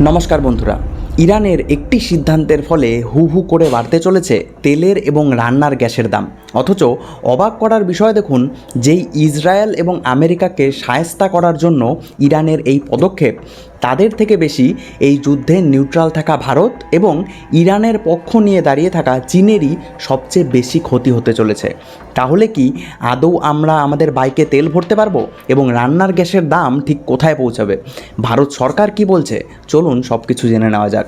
নমস্কার বন্ধুরা। ইরানের একটি সিদ্ধান্তের ফলে হু হু করে বাড়তে চলেছে তেলের এবং রান্নার গ্যাসের দাম। অথচ অবাক করার বিষয় দেখুন, যেই ইসরায়েল এবং আমেরিকাকে সায়স্তা করার জন্য ইরানের এই পদক্ষেপ, তাদের থেকে বেশি এই যুদ্ধে নিউট্রাল থাকা ভারত এবং ইরানের পক্ষ নিয়ে দাঁড়িয়ে থাকা চীনেরই সবচেয়ে বেশি ক্ষতি হতে চলেছে। তাহলে কি আদৌ আমরা আমাদের বাইকে তেল ভরতে পারব এবং রান্নার গ্যাসের দাম ঠিক কোথায় পৌঁছাবে? ভারত সরকার কি বলছে? চলুন সব কিছু জেনে নেওয়া যাক।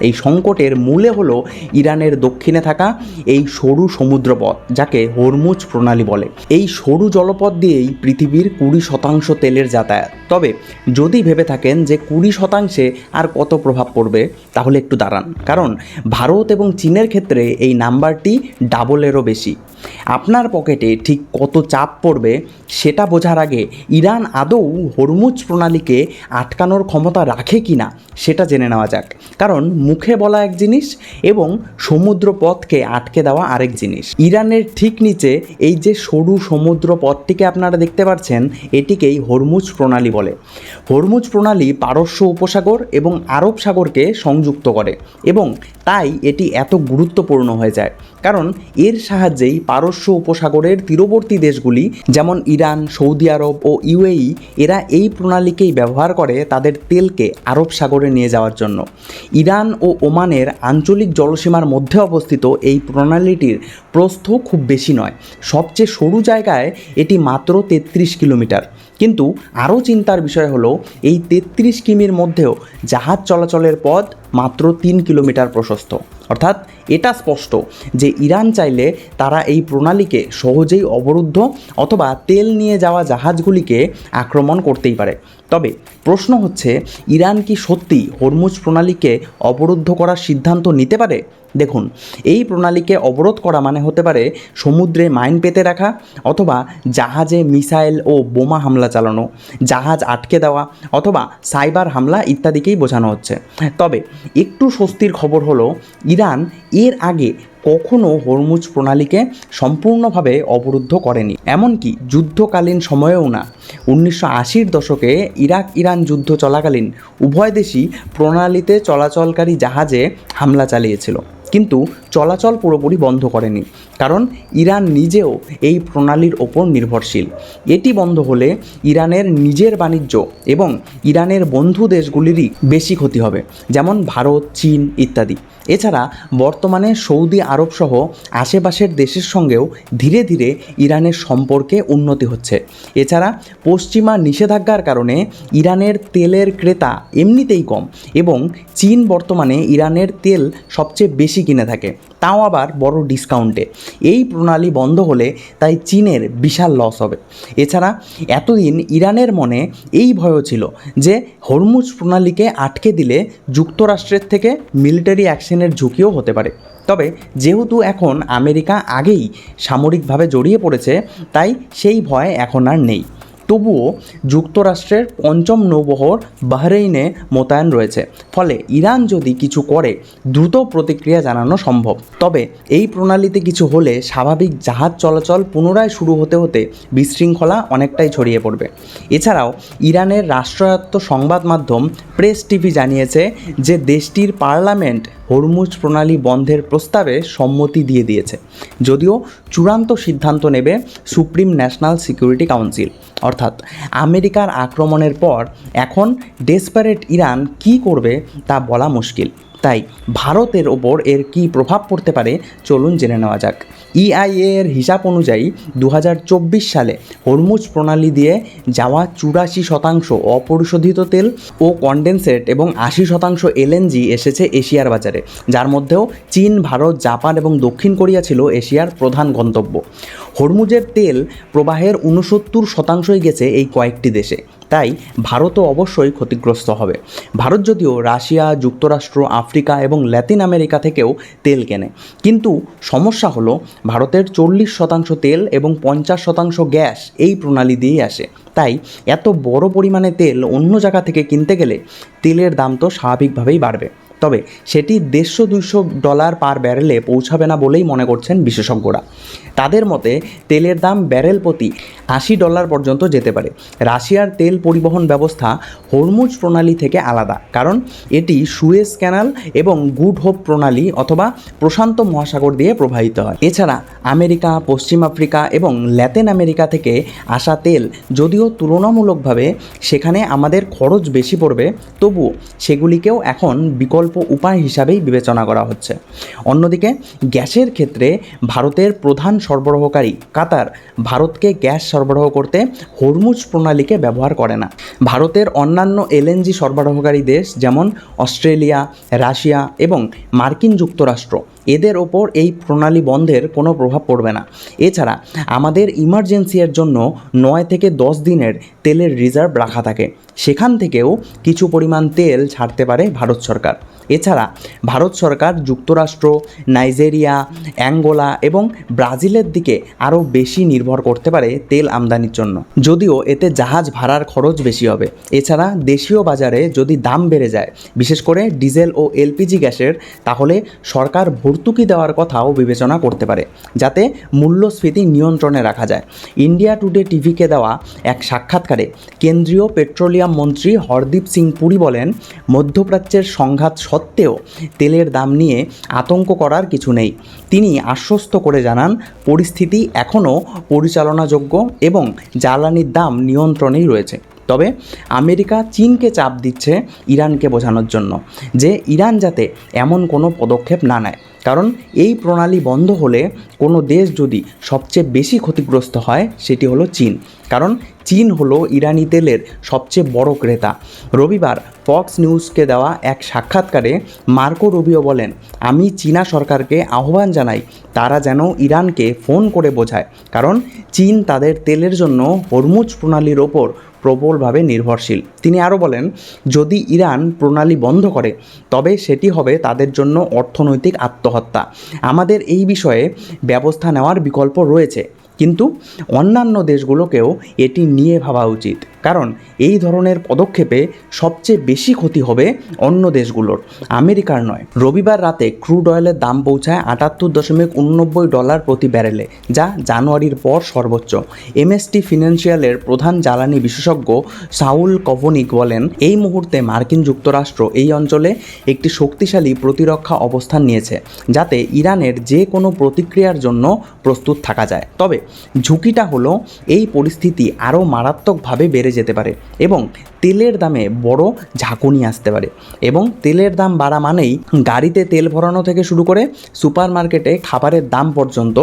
এই সংকটের মূলে হলো ইরানের দক্ষিণে থাকা এই সরু সমুদ্রপথ, যাকে হরমুজ প্রণালী বলে। এই সরু জলপথ দিয়েই পৃথিবীর কুড়ি শতাংশ তেলের যাতায়াত। তবে যদি ভেবে থাকেন যে কুড়ি শতাংশে আর কত প্রভাব পড়বে, তাহলে একটু দাঁড়ান। কারণ ভারত এবং চীনের ক্ষেত্রে এই নাম্বারটি ডাবলেরও বেশি। আপনার পকেটে ঠিক কত চাপ পড়বে, সেটা বোঝার আগে ইরান আদৌ হরমুজ প্রণালীকে আটকানোর ক্ষমতা রাখে কি না সেটা জেনে নেওয়া যাক। কারণ মুখে বলা এক জিনিস এবং সমুদ্র পথকে আটকে দেওয়া আরেক জিনিস। ইরানের ঠিক নিচে এই যে সরু সমুদ্র পথটিকে আপনারা দেখতে পাচ্ছেন, এটিকেই হরমুজ প্রণালী বলে। হরমুজ প্রণালী পারস্য উপসাগর এবং আরব সাগরকে সংযুক্ত করে এবং তাই এটি এত গুরুত্বপূর্ণ হয়ে যায়। কারণ এর সাহায্যেই পারস্য উপসাগরের তীরবর্তী দেশগুলি, যেমন ইরান, সৌদি আরব ও ইউএই, এরা এই প্রণালীকেই ব্যবহার করে তাদের তেলকে আরব সাগরে নিয়ে যাওয়ার জন্য। ইরান ও ওমানের আঞ্চলিক জলসীমার মধ্যে অবস্থিত এই প্রণালীটির প্রস্থ খুব বেশি নয়, সবচেয়ে সরু জায়গায় এটি মাত্র তেত্রিশ কিলোমিটার। কিন্তু আরও চিন্তার বিষয় হলো, এই তেত্রিশ কিমির মধ্যেও জাহাজ চলাচলের পথ মাত্র তিন কিলোমিটার প্রশস্ত। অর্থাৎ এটা স্পষ্ট যে ইরান চাইলে তারা এই প্রণালীকে সহজেই অবরুদ্ধ অথবা তেল নিয়ে যাওয়া জাহাজগুলিকে আক্রমণ করতেই পারে। তবে প্রশ্ন হচ্ছে, ইরান কি সত্যি হরমুজ প্রণালীকে অবরুদ্ধ করার সিদ্ধান্ত নিতে পারে? দেখুন, এই প্রণালীকে অবরোধ করা মানে হতে পারে সমুদ্রে মাইন পেতে রাখা অথবা জাহাজে মিসাইল ও বোমা হামলা চালানো, জাহাজ আটকে দেওয়া অথবা সাইবার হামলা ইত্যাদিকেই বোঝানো হচ্ছে। তবে একটু স্বস্তির খবর হলো, ইরান এর আগে কখনও হরমুজ প্রণালীকে সম্পূর্ণভাবে অবরুদ্ধ করেনি। এমনকি যুদ্ধকালীন সময়েও না। উনিশশো আশির দশকে ইরাক ইরান যুদ্ধ চলাকালীন উভয় দেশই প্রণালীতে চলাচলকারী জাহাজে হামলা চালিয়েছিল। কিন্তু চলাচল পুরোপুরি বন্ধ করেনি। কারণ ইরান নিজেও এই প্রণালীর ওপর নির্ভরশীল। এটি বন্ধ হলে ইরানের নিজের বাণিজ্য এবং ইরানের বন্ধু দেশগুলিরই বেশি ক্ষতি হবে, যেমন ভারত, চীন ইত্যাদি। এছাড়া বর্তমানে সৌদি আরব সহ আশেপাশের দেশের সঙ্গেও ধীরে ধীরে ইরানের সম্পর্কে উন্নতি হচ্ছে। এছাড়া পশ্চিমা নিষেধাজ্ঞার কারণে ইরানের তেলের ক্রেতা এমনিতেই কম এবং চীন বর্তমানে ইরানের তেল সবচেয়ে বেশি কিনে থাকে। তাও আবার বড় ডিসকাউন্টে এই প্রণালী বন্ধ হলে তাই চীনের বিশাল লস হবে। এছাড়া এতদিন ইরানের মনে এই ভয়ও ছিল যে হরমুজ প্রণালীকে আটকে দিলে যুক্তরাষ্ট্রের থেকে মিলিটারি অ্যাকশনের ঝুঁকিও হতে পারে। তবে যেহেতু এখন আমেরিকা আগেই সামরিকভাবে জড়িয়ে পড়েছে, তাই সেই ভয় এখন আর নেই। তবুও যুক্তরাষ্ট্রের পঞ্চম নৌবহর বাহরেইনে মোতায়েন রয়েছে। ফলে ইরান যদি কিছু করে, দ্রুত প্রতিক্রিয়া জানানো সম্ভব। তবে এই প্রণালীতে কিছু হলে স্বাভাবিক জাহাজ চলাচল পুনরায় শুরু হতে হতে বিশৃঙ্খলা অনেকটাই ছড়িয়ে পড়বে। এছাড়াও ইরানের রাষ্ট্রায়ত্ত সংবাদ মাধ্যম প্রেস টিভি জানিয়েছে যে দেশটির পার্লামেন্ট হরমুজ প্রণালী বন্ধের প্রস্তাবে সম্মতি দিয়ে দিয়েছে। যদিও চূড়ান্ত সিদ্ধান্ত নেবে সুপ্রিম ন্যাশনাল সিকিউরিটি কাউন্সিল। অর্থাৎ আমেরিকার আক্রমণের পর এখন ডেসপারেট ইরান কি করবে তা বলা মুশকিল। তাই ভারতের ওপর এর কি প্রভাব পড়তে পারে চলুন জেনে নেওয়া যাক। ইআইএ এর হিসাব অনুযায়ী দু হাজার চব্বিশ সালে হরমুজ প্রণালী দিয়ে যাওয়া চুরাশি শতাংশ অপরিশোধিত তেল ও কন্ডেনসেট এবং আশি শতাংশ এলএনজি এসেছে এশিয়ার বাজারে, যার মধ্যেও চীন, ভারত, জাপান এবং দক্ষিণ কোরিয়া ছিল এশিয়ার প্রধান গন্তব্য। হরমুজের তেল প্রবাহের উনসত্তর শতাংশই গেছে এই কয়েকটি দেশে। তাই ভারতও অবশ্যই ক্ষতিগ্রস্ত হবে। ভারত যদিও রাশিয়া, যুক্তরাষ্ট্র, আফ্রিকা এবং ল্যাতিন আমেরিকা থেকেও তেল কেনে। কিন্তু সমস্যা হলো, ভারতের চল্লিশ শতাংশ তেল এবং পঞ্চাশ শতাংশ গ্যাস এই প্রণালী দিয়েই আসে। তাই এত বড় পরিমাণে তেল অন্য জায়গা থেকে কিনতে গেলে তেলের দাম তো স্বাভাবিকভাবেই বাড়বে। তবে সেটি দেড়শো দুইশো ডলার পার ব্যারেলে পৌঁছাবে না বলেই মনে করছেন বিশেষজ্ঞরা। তাদের মতে, তেলের দাম ব্যারেল প্রতি আশি ডলার পর্যন্ত যেতে পারে। রাশিয়ার তেল পরিবহন ব্যবস্থা হরমুজ প্রণালী থেকে আলাদা, কারণ এটি সুয়েজ ক্যানাল এবং গুড হোপ প্রণালী অথবা প্রশান্ত মহাসাগর দিয়ে প্রবাহিত হয়। এছাড়া আমেরিকা, পশ্চিম আফ্রিকা এবং ল্যাতিন আমেরিকা থেকে আসা তেল যদিও তুলনামূলকভাবে সেখানে আমাদের খরচ বেশি পড়বে, তবুও সেগুলিকেও এখন বিকল্প উপায় হিসাবেই বিবেচনা করা হচ্ছে। অন্যদিকে, গ্যাসের ক্ষেত্রে ভারতের প্রধান সরবরাহকারী কাতার ভারতকে গ্যাস সরবরাহ করতে হরমুজ প্রণালীকে ব্যবহার করে না। ভারতের অন্যান্য এলএনজি সরবরাহকারী দেশ যেমন অস্ট্রেলিয়া, রাশিয়া এবং মার্কিন যুক্তরাষ্ট্র এদের ওপর এই প্রণালী বন্ধের কোনো প্রভাব পড়বে না। এছাড়া আমাদের ইমার্জেন্সির জন্য নয় থেকে দশ দিনের তেলের রিজার্ভ রাখা থাকে। সেখান থেকেও কিছু পরিমাণ তেল ছাড়তে পারে ভারত সরকার। এছাড়া ভারত সরকার যুক্তরাষ্ট্র, নাইজেরিয়া, অ্যাঙ্গোলা এবং ব্রাজিলের দিকে আরও বেশি নির্ভর করতে পারে তেল আমদানির জন্য। যদিও এতে জাহাজ ভাড়ার খরচ বেশি হবে। এছাড়া দেশীয় বাজারে যদি দাম বেড়ে যায়, বিশেষ করে ডিজেল ও এলপিজি গ্যাসের, তাহলে সরকার ভর্তুকি দেওয়ার কথাও বিবেচনা করতে পারে, যাতে মূল্যস্ফীতি নিয়ন্ত্রণে রাখা যায়। ইন্ডিয়া টুডে টিভিকে দেওয়া এক সাক্ষাৎকারে কেন্দ্রীয় পেট্রোলিয়াম মন্ত্রী হরদীপ সিং পুরী বলেন, মধ্যপ্রাচ্যের সংঘাত সত্ত্বেও তেলের দাম নিয়ে আতঙ্ক করার কিছু নেই। তিনি আশ্বস্ত করে জানান, পরিস্থিতি এখনও পরিচালনাযোগ্য এবং জ্বালানির দাম নিয়ন্ত্রণেই রয়েছে। তবে আমেরিকা চীনকে চাপ দিচ্ছে ইরানকে বোঝানোর জন্য যে ইরান যাতে এমন কোনো পদক্ষেপ না নেয়। কারণ এই প্রণালী বন্ধ হলে কোনো দেশ যদি সবচেয়ে বেশি ক্ষতিগ্রস্ত হয়, সেটি হলো চীন। কারণ চীন হলো ইরানি তেলের সবচেয়ে বড় ক্রেতা। রবিবার ফক্স নিউজকে দেওয়া এক সাক্ষাৎকারে মার্কো রুবিও বলেন, আমি চীনা সরকারকে আহ্বান জানাই, তারা যেন ইরানকে ফোন করে বোঝায়। কারণ চীন তাদের তেলের জন্য হরমুজ প্রণালীর ওপর প্রবলভাবে নির্ভরশীল। তিনি আরও বলেন, যদি ইরান প্রণালী বন্ধ করে, তবে সেটি হবে তাদের জন্য অর্থনৈতিক আত্মহত্যা। আমাদের এই বিষয়ে ব্যবস্থা নেওয়ার বিকল্প রয়েছে। কিন্তু অন্যান্য দেশগুলোকেও এটি নিয়ে ভাবা উচিত। কারণ এই ধরনের পদক্ষেপে সবচেয়ে বেশি ক্ষতি হবে অন্য দেশগুলোর। আমেরিকার নয়। রবিবার রাতে ক্রুড অয়েলের দাম পৌঁছায় আটাত্তর দশমিক উননব্বই ডলার প্রতি ব্যারেলে, যা জানুয়ারির পর সর্বোচ্চ। এমএসটি ফিনান্সিয়ালের প্রধান জ্বালানি বিশেষজ্ঞ সাউল কভনিক বলেন, এই মুহূর্তে মার্কিন যুক্তরাষ্ট্র এই অঞ্চলে একটি শক্তিশালী প্রতিরক্ষা অবস্থান নিয়েছে, যাতে ইরানের যে কোনো প্রতিক্রিয়ার জন্য প্রস্তুত থাকা যায়। তবে ঝুঁকিটা হলো এই পরিস্থিতি আরও মারাত্মকভাবে বেড়ে যেতে পারে এবং তেলের দামে বড় ঝাঁকুনি আসতে পারে এবং তেলের দাম বাড়া মানেই গাড়িতে তেল ভরানো থেকে শুরু করে সুপার মার্কেটে খাবারের দাম পর্যন্ত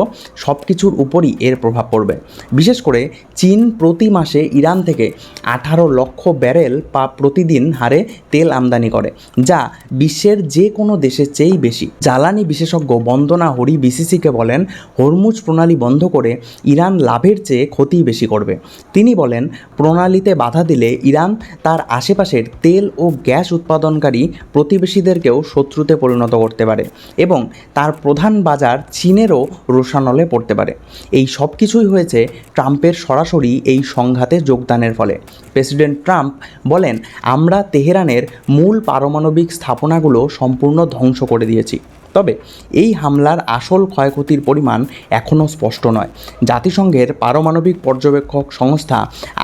সব কিছুর উপরই এর প্রভাব পড়বে। বিশেষ করে চীন প্রতি মাসে ইরান থেকে আঠারো লক্ষ ব্যারেল পা প্রতিদিন হারে তেল আমদানি করে, যা বিশ্বের যে কোনো দেশের চেয়েই বেশি। জ্বালানি বিশেষজ্ঞ বন্দনা হরি বিসিসিকে বলেন, হরমুজ প্রণালী বন্ধ করে ইরান লাভের চেয়ে ক্ষতি বেশি করবে। তিনি বলেন, প্রণালীতে বাধা দিলে ইরান তার আশেপাশের তেল ও গ্যাস উৎপাদনকারী প্রতিবেশীদেরকেও শত্রুতে পরিণত করতে পারে এবং তার প্রধান বাজার চীনেরও রোশানলে পড়তে পারে। এই সব কিছুই হয়েছে ট্রাম্পের সরাসরি এই সংঘাতে যোগদানের ফলে। প্রেসিডেন্ট ট্রাম্প বলেন, আমরা তেহরানের মূল পারমাণবিক স্থাপনাগুলো সম্পূর্ণ ধ্বংস করে দিয়েছি। তবে এই হামলার আসল ক্ষয়ক্ষতির পরিমাণ এখনও স্পষ্ট নয়। জাতিসংঘের পারমাণবিক পর্যবেক্ষক সংস্থা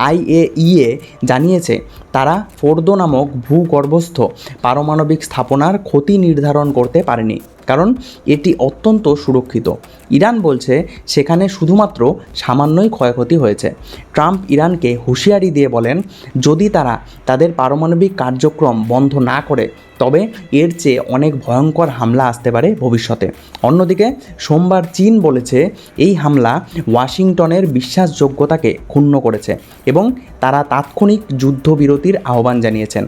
আইএইএ জানিয়েছে, তারা ফোর্দো নামক ভূগর্ভস্থ পারমাণবিক স্থাপনার ক্ষতি নির্ধারণ করতে পারেনি। কারণ এটি অত্যন্ত সুরক্ষিত। ইরান বলছে সেখানে শুধুমাত্র সামান্যই ক্ষয়ক্ষতি হয়েছে। ট্রাম্প ইরানকে হুঁশিয়ারি দিয়ে বলেন, যদি তারা তাদের পারমাণবিক কার্যক্রম বন্ধ না করে, তবে এর চেয়ে অনেক ভয়ঙ্কর হামলা আসতে পারে ভবিষ্যতে। অন্যদিকে, সোমবার চীন বলেছে, এই হামলা ওয়াশিংটনের বিশ্বাসযোগ্যতাকে ক্ষুণ্ণ করেছে এবং তারা তাৎক্ষণিক যুদ্ধবিরতির আহ্বান জানিয়েছেন।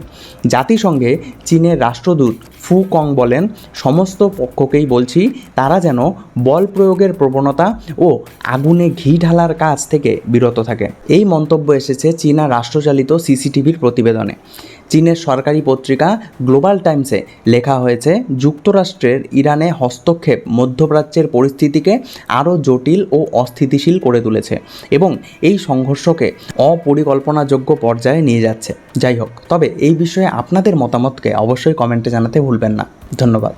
জাতিসংঘে চীনের রাষ্ট্রদূত ফু কং বলেন, সমস্ত পক্ষকেই বলছি, তারা যেন বল প্রয়োগের প্রবণতা ও আগুনে ঘি ঢালার কাজ থেকে বিরত থাকে। এই মন্তব্য এসেছে চীনা রাষ্ট্রচালিত সিসিটিভির প্রতিবেদনে। চীনের সরকারি পত্রিকা গ্লোবাল টাইমসে লেখা হয়েছে, যুক্তরাষ্ট্রের ইরানে হস্তক্ষেপ মধ্যপ্রাচ্যের পরিস্থিতিকে আরও জটিল ও অস্থিতিশীল করে তুলেছে এবং এই সংঘর্ষকে অপরিকল্পনাযোগ্য পর্যায়ে নিয়ে যাচ্ছে। যাই হোক, তবে এই বিষয়ে আপনাদের মতামতকে অবশ্যই কমেন্টে জানাতে ভুলবেন না। ধন্যবাদ।